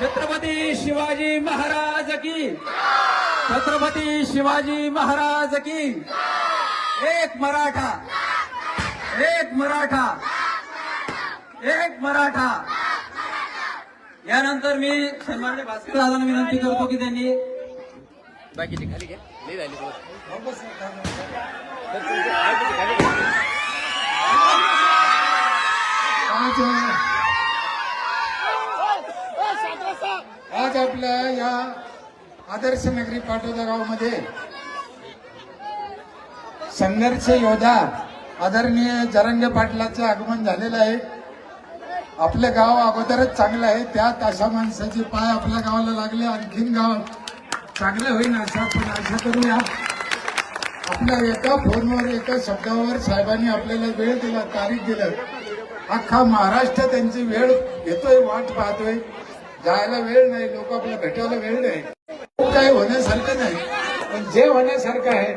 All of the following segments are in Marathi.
छत्रपती शिवाजी महाराज की. छत्रपती शिवाजी महाराज की. एक मराठा. एक मराठा. एक मराठा. यानंतर मी सन्मान्य भास्कर दादांना विनंती करतो की त्यांनी बाकीची खाली घ्या. लई झाली बस. आज आपल्या या आदर्श नगरी पाटोदा गावामध्ये संघर्ष योद्धा आदरणीय जरंगे पाटलाचं आगमन झालेलं आहे. आपलं गाव अगोदरच चांगलं आहे. त्यात अशा माणसाचे पाय आपल्या गावाला लागले. आणखीन गाव चांगलं होईल असं आपण आशा करूया. आपल्या एका फोनवर एका शब्दावर साहेबांनी आपल्याला वेळ दिला तारीख दिलं. अख्खा महाराष्ट्र त्यांची वेळ घेतोय वाट पाहतोय. जायला वेळ नाही लोक आपल्या भेटायला वेळ नाही. खूप काही होण्यासारखं नाही. पण जे होण्यासारखं आहे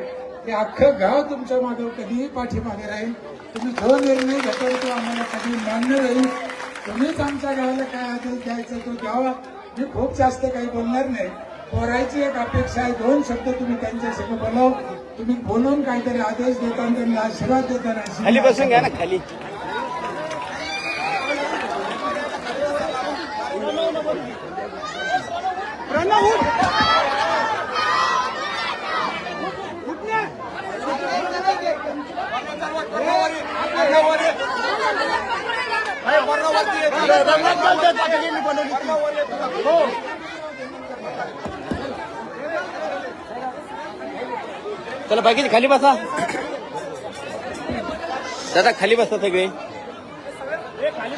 ते अख्खं गाव तुमच्या मागे कधीही पाठीमागे राहील. तुम्ही जो निर्णय घेताय तो आम्हाला कधी मान्य राहील तुम्हीच आमच्या गावाला काय आदेश द्यायचा तो द्यावा. मी खूप जास्त काही बोलणार नाही. पोरायची एक अपेक्षा आहे दोन शब्द तुम्ही त्यांच्यासमोर बोलाव. तुम्ही बोलून काहीतरी आदेश देताना त्यांना आशीर्वाद देताना खाली बसून घ्या ना खाली. चला बाकीचे खाली बसा. दादा खाली बसता सगळे. खाली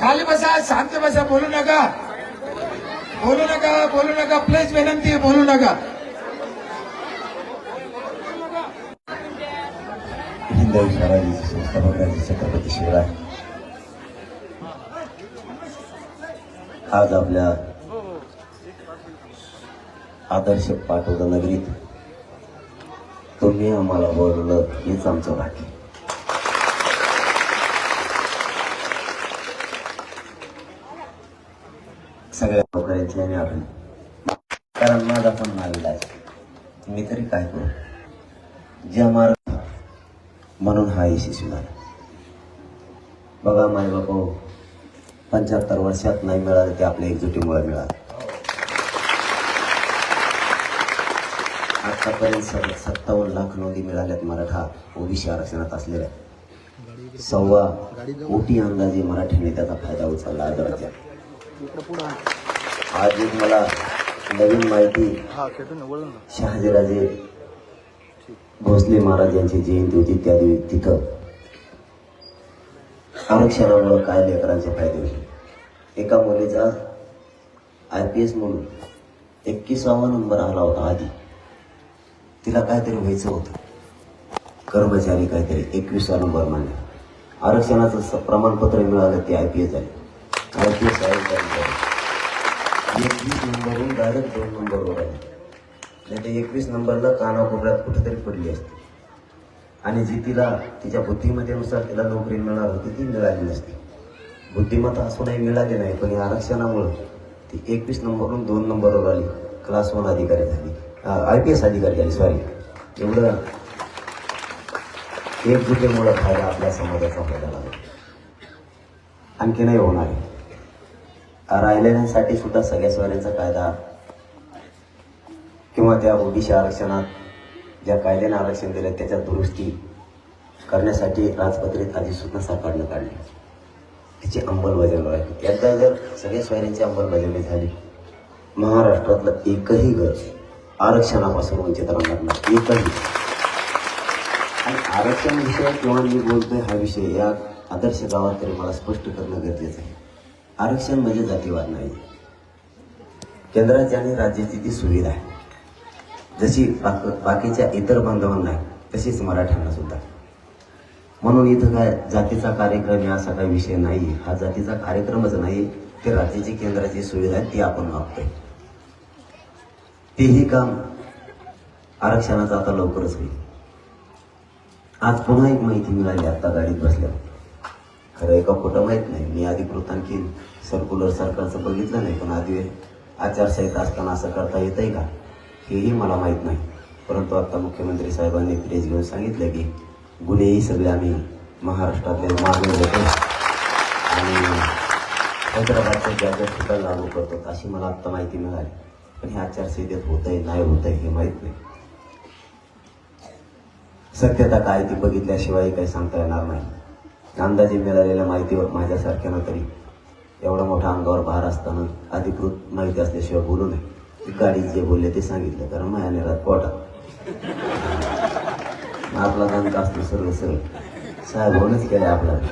खाली बसा शांत बसा बोलू नका. बोलू नका बोलू नका. प्लीज विनंती आहे बोलू नका. हिंदवी संस्थापक छत्रपती शिवराय आज आपल्या आदर्श पाटोदा नगरीत. तुम्ही आम्हाला बोलवलं हेच आमचं भाग्य सगळ्या नोकऱ्यांची आणि आपण कारण माझा पण नाविलाज मी तरी काय करू? ज्या मार्ग म्हणून हा यशस्वी झाला बघा माय बाबा पंच्याहत्तर वर्षात नाही मिळालं ते आपल्या एकजुटीमुळे मिळालं. आतापर्यंत सत्तावन्न लाख नोंदी मिळाल्यात मराठा ओबीसी आरक्षणात असलेल्या. सव्वा कोटी अंदाजे मराठ्यांनी त्याचा फायदा उचलला आदराच्या आज एक मला नवीन माहिती शहाजीराजे भोसले महाराज यांची जयंती होती त्या दिवशी तिथं. आरक्षणामुळं काय लेकरांचे फायदे होते? एका मुलीचा आय पी एस म्हणून एकविसावा नंबर आला होता आधी. तिला काहीतरी व्हायचं होतं. कर्मचारी काहीतरी एकविसा नंबर मांडला आरक्षणाचं प्रमाणपत्र मिळालं ते आय पी एस झाले. आय पी एस एकवीस नंबरहून डायरेक्ट दोन नंबरवर आले. नाही तर एकवीस नंबरला कानाकोपऱ्यात कुठेतरी पडली असते. आणि जी तिला तिच्या बुद्धिमत्तेनुसार तिला नोकरी मिळणार होती ती मिळाली नसती. बुद्धिमत्ता असूनही मिळाली नाही पण या आरक्षणामुळं ती एकवीस नंबरवरून दोन नंबरवर आली. क्लास वन अधिकारी झाली. आय पी एस अधिकारी झाली सॉरी एवढं एकजुटीमुळं फायदा आपल्या समाजाचा फायदा लागला आणखी नाही होणार आहे. राहिलेल्यांसाठी सुद्धा सगळ्या स्वाऱ्यांचा कायदा किंवा त्या ओबीसी आरक्षणात ज्या कायद्याने आरक्षण दिलं त्याच्या दुरुस्ती करण्यासाठी राजपत्रित अधिसूचना सरकारनं काढली. त्याची अंमलबजावणी आहे एकदा जर सगळ्या सोयऱ्यांची अंमलबजावणी झाली महाराष्ट्रातलं एकही घर आरक्षणापासून वंचित राहणार नाही. एकही. आणि आरक्षण विषय किंवा मी बोलतोय हा विषय या आदर्श गावात तरी मला स्पष्ट करणं गरजेचं आहे. आरक्षण म्हणजे जातीवाद नाही. केंद्राची आणि राज्याची ती सुविधा आहे. जशी बाक- बाकीच्या इतर बांधवांना तशीच मराठ्यांना सुद्धा. म्हणून इथं काय जातीचा कार्यक्रम या असा काही विषय नाही हा जातीचा कार्यक्रमच नाही ते राज्याची केंद्राची सुविधा आहे ती आपण मागतोय. तेही काम आरक्षणाचं आता लवकरच होईल. आज पुन्हा एक माहिती मिळाली आता गाडीत बसल्यावर. खरं एका खोटं माहीत नाही. मी अधिकृत आणखी सर्क्युलर सरकारचं बघितलं नाही पण आधी आचारसंहिता असताना असं करता येतंय का? हेही मला माहीत नाही. परंतु आता मुख्यमंत्री साहेबांनी प्रेस घेऊन सांगितलं की गुन्हेही सगळे आम्ही महाराष्ट्रातले मागणी देतो आणि हैदराबादच्या ज्या चालू लागू करतो अशी मला आत्ता माहिती मिळाली. पण हे आचारसंहितेत होतंय नाही होतंय हे माहीत नाही. सत्यता काय ती बघितल्याशिवाय काही सांगता येणार नाही. अंदाजे मिळालेल्या माहितीवर माझ्यासारख्यानं तरी एवढा मोठा अंगावर भार असताना अधिकृत माहिती असल्याशिवाय बोलू नये. गाडी जे बोलले ते सांगितलं कारण माझ्या निरात पोटात. आपला दंत असतो सर्व सर्व साहेब होणच केलं आपल्याला.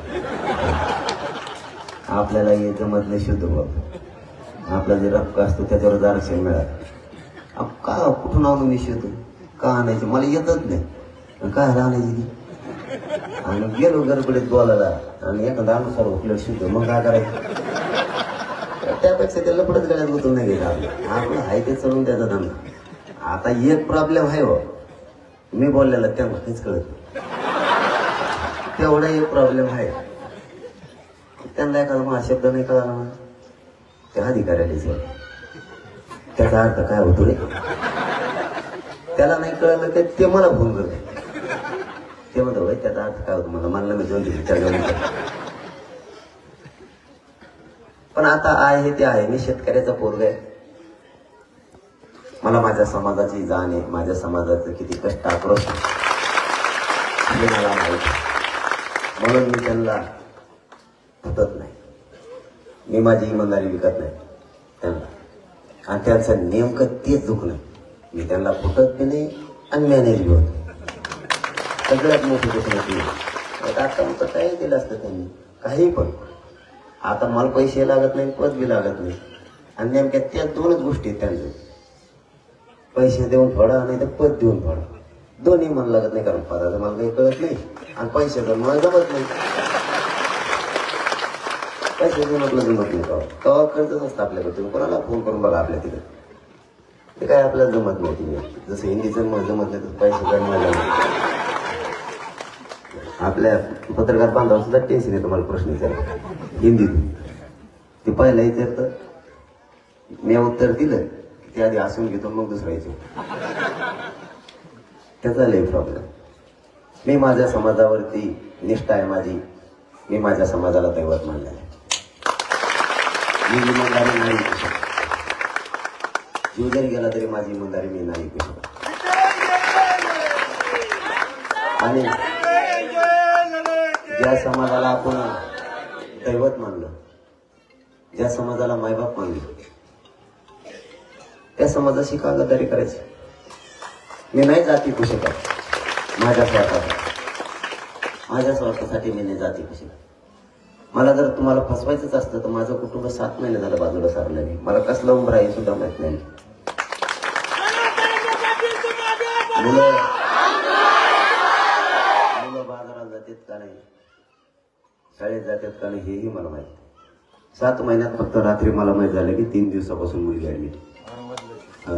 आपल्याला हे जमत नाही शुद्ध बोलतो आपला जे रक्क असतो त्याच्यावर आरक्षण मिळालं. का कुठून आणून मी का आणायचे? मला येतच नाही. आणि काय आणायची ती? आणि गेलो गडबडीत बोलायला. आणि एखादा अनुसार उकलट शिवतो मग काय करायचं? त्यापेक्षा ते लपडच गळ्यात गुतून नाही गेला आपलं. आहे ते चढून त्याचा धंदा. आता एक प्रॉब्लेम आहे हो. मी बोललेला त्यांना काहीच कळत तेवढा एक प्रॉब्लेम आहे. त्यांना एखादा मला शब्द नाही कळाला ना त्या अधिकाऱ्याला त्याचा अर्थ काय होतो रे? त्याला नाही कळलं ते ते मला फोन करतो. ते म्हणतो भाई त्याचा अर्थ काय होतो? मला मला मी दोन दिवस विचार पण आता आहे ते आहे. मी शेतकऱ्याचा पोरग आहे. मला माझ्या समाजाची जाण आहे. माझ्या समाजाचं किती कष्ट आक्रोश मला माहीत म्हणून मी त्यांना फुटत नाही. मी माझी इमानदारी विकत नाही. त्यांना. आणि त्यांचं नेमकं तेच दुखणं. मी त्यांना फुटत बी नाही आणि मॅनेज बी होत. सगळ्यात मोठी गोष्ट आता म्हणतं काही दिलं असतं त्यांनी. काही पण. आता मला पैसे लागत नाही पद बी लागत नाही आणि नेमक्या त्या दोनच गोष्टी आहेत त्यांच्या पैसे देऊन फडा नाही तर पद देऊन फडा. दोन्ही मन लागत नाही कारण पदाचं मला काही कळत नाही. आणि पैशाचं मला जमत नाही. पैसे शोधून आपलं जमत नाही का तेव्हा खर्चच असतं आपल्याकडे. तुम्ही कोणाला फोन करून बघा आपल्या तिकडे. ते काय आपल्याला जमत नव्हती. जसं हिंदीचं मग जमत नाही तसं पैसे काढणार आपल्या पत्रकार बांधव सुद्धा टेन्शन आहे तुम्हाला प्रश्न विचार हिंदीत. ते पहिला विचारतं मी उत्तर दिलं. ते आधी असून घेतो मग दुसरा विचार त्याचा लय प्रॉब्लेम मी माझ्या समाजावरती निष्ठा आहे माझी. मी माझ्या समाजाला दैवत मानलेलं आहे. मी इमानदारी नाही. विकू जीव जरी गेला तरी माझी इमानदारी मी नाही आणि ज्या समाजाला आपण दैवत मानलं ज्या समाजाला मायबाप मानले त्या समाजाशी का गद्दारी करायची? मी नाही जाती करू शकत माझ्या स्वार्थासाठी. माझ्या स्वार्थासाठी मी नाही जाती करू शकत मला जर तुम्हाला फसवायचंच असतं तर माझं कुटुंब सात महिने झालं बाजूला सारलं नाही. मला कसलं उंबरा आहे सुद्धा माहीत नाही. मुलं मुलं बाजारात जातात का नाही? शाळेत जातात का नाही हेही मला माहीत सात महिन्यात फक्त रात्री मला माहीत झालं की तीन दिवसापासून मुलगी ऍडमिट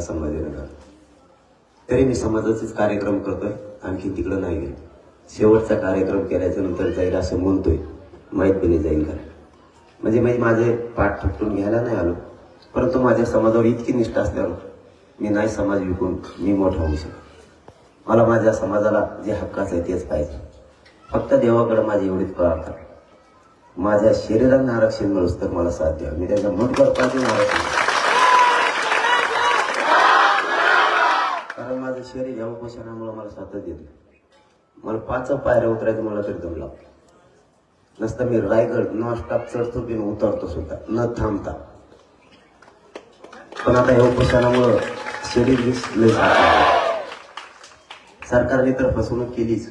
संभाजीनगर तरी मी समाजाचेच कार्यक्रम करतोय आणखी तिकडं नाही गेलो शेवटचा कार्यक्रम केल्याच्यानंतर जाईल असं म्हणतोय. माहीत जाईल का म्हणजे मी माझे पाठ थपटून घ्यायला नाही आलो. परंतु माझ्या समाजावर इतकी निष्ठा असल्यावर मी नाही समाज विकून मी मोठा होऊ शकतो. मला माझ्या समाजाला जे हक्काचं आहे तेच पाहिजे. फक्त देवाकडे माझी एवढीच प्रार्थना. माझ्या शरीरांना आरक्षण मिळूस तर मला साथ द्या. मी त्याचा मुठभर पाहिजे आरक्षण कारण माझं शरीर या उपोषणामुळे मला साथच देत मला पाच पायऱ्या उतरायचं मला तरी दम लागतो. नसतं मी रायगड नॉन स्टॉप चढतो की उतरतो सुद्धा. न थांबता. पण आता या उपोषणामुळं शरीर सरकारने तर फसवणूक केलीच.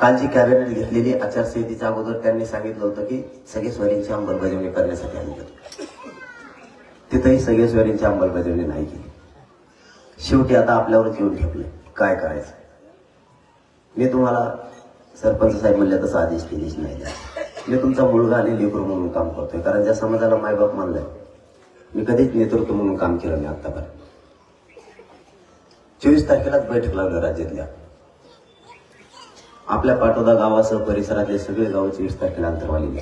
काल जी कॅबिनेट घेतलेली आचारसंहितेच्या अगोदर त्यांनी सांगितलं होतं की सगळे स्वारींची अंमलबजावणी करण्यासाठी आणलं तिथंही सगळे स्वारींची अंमलबजावणी नाही केली. शेवटी आता आपल्यावरच येऊन ठेवले काय करायचं? मी तुम्हाला सरपंच साहेब म्हणले तसा आदेश केलीच नाही द्या. मी तुमचा मुलगा आणि लेकरू म्हणून काम करतोय कारण ज्या समाजाला मायबाप मानलंय मी कधीच नेतृत्व म्हणून काम केलं नाही आतापर्यंत चोवीस तारखेलाच बैठक लावली राज्यातल्या. आपल्या पाटोदा गावासह परिसरातले सगळे गाव चोवीस तारखेला अंतरवालेले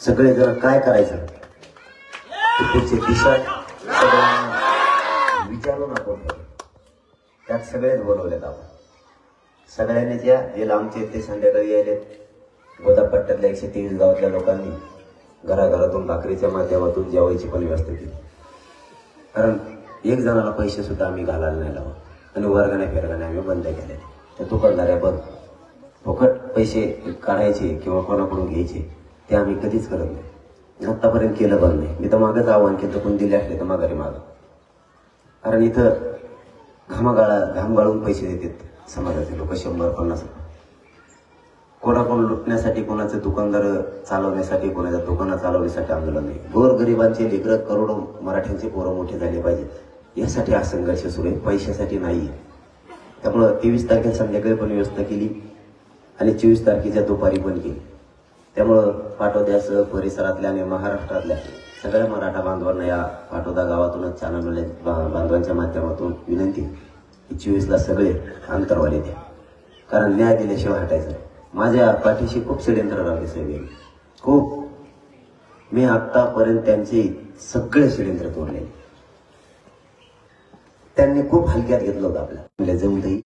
सगळे जण काय करायचं? पुढची दिशा सगळ्यांना विचारून आपण त्यात सगळेच बोलवलेत आपण. सगळ्यांनी ज्या जे लांबचे ते संध्याकाळी यायलेत. गोदापट्ट्यातल्या एकशे तेवीस गावातल्या लोकांनी घराघरातून भाकरीच्या माध्यमातून जेवायची पण व्यवस्था केली. कारण एक जणाला पैसे सुद्धा आम्ही घालायला नाही लावत. आणि वर्गाने फेरगाने आम्ही बंद केले त्या दुकानदाऱ्या बंद. फुकट पैसे काढायचे किंवा कोणाकडून घ्यायचे ते आम्ही कधीच करत नाही. आत्तापर्यंत केलं पण नाही. मी तर मागेच आव्हान केलं कोण दिले असले तर माघारी मागं. कारण इथं घामागाळा घाम गाळून पैसे देतात. समाजाचे लोक शंभर पन्नास. रुपये कोणाकोण लुटण्यासाठी कोणाचं दुकानदार चालवण्यासाठी कोणाच्या दुकानं चालवण्यासाठी आंदोलन नाही. गोरगरिबांचे लेकरं करोडो मराठ्यांचे पोरं मोठे झाले पाहिजेत. यासाठी हा संघर्ष सुरू आहे. पैशासाठी नाही त्यामुळं तेवीस तारखेला संध्याकाळी पण व्यवस्था केली आणि चोवीस तारखेच्या दुपारी पण केली. त्यामुळं पाटोद्यासह परिसरातल्या आणि महाराष्ट्रातल्या सगळ्या मराठा बांधवांना या पाटोदा गावातूनच चॅनल बांधवांच्या माध्यमातून विनंती चोवीसला सगळे अंतरवाले द्या. कारण न्याय दिल्याशिवाय हटायचं नाही. माझ्या पाठीशी खूप षडयंत्र लावले सगळे खूप. मी आतापर्यंत त्यांचे सगळे षडयंत्र तोडलेले. त्यांनी खूप हलक्यात घेतलं होतं आपल्या जमतही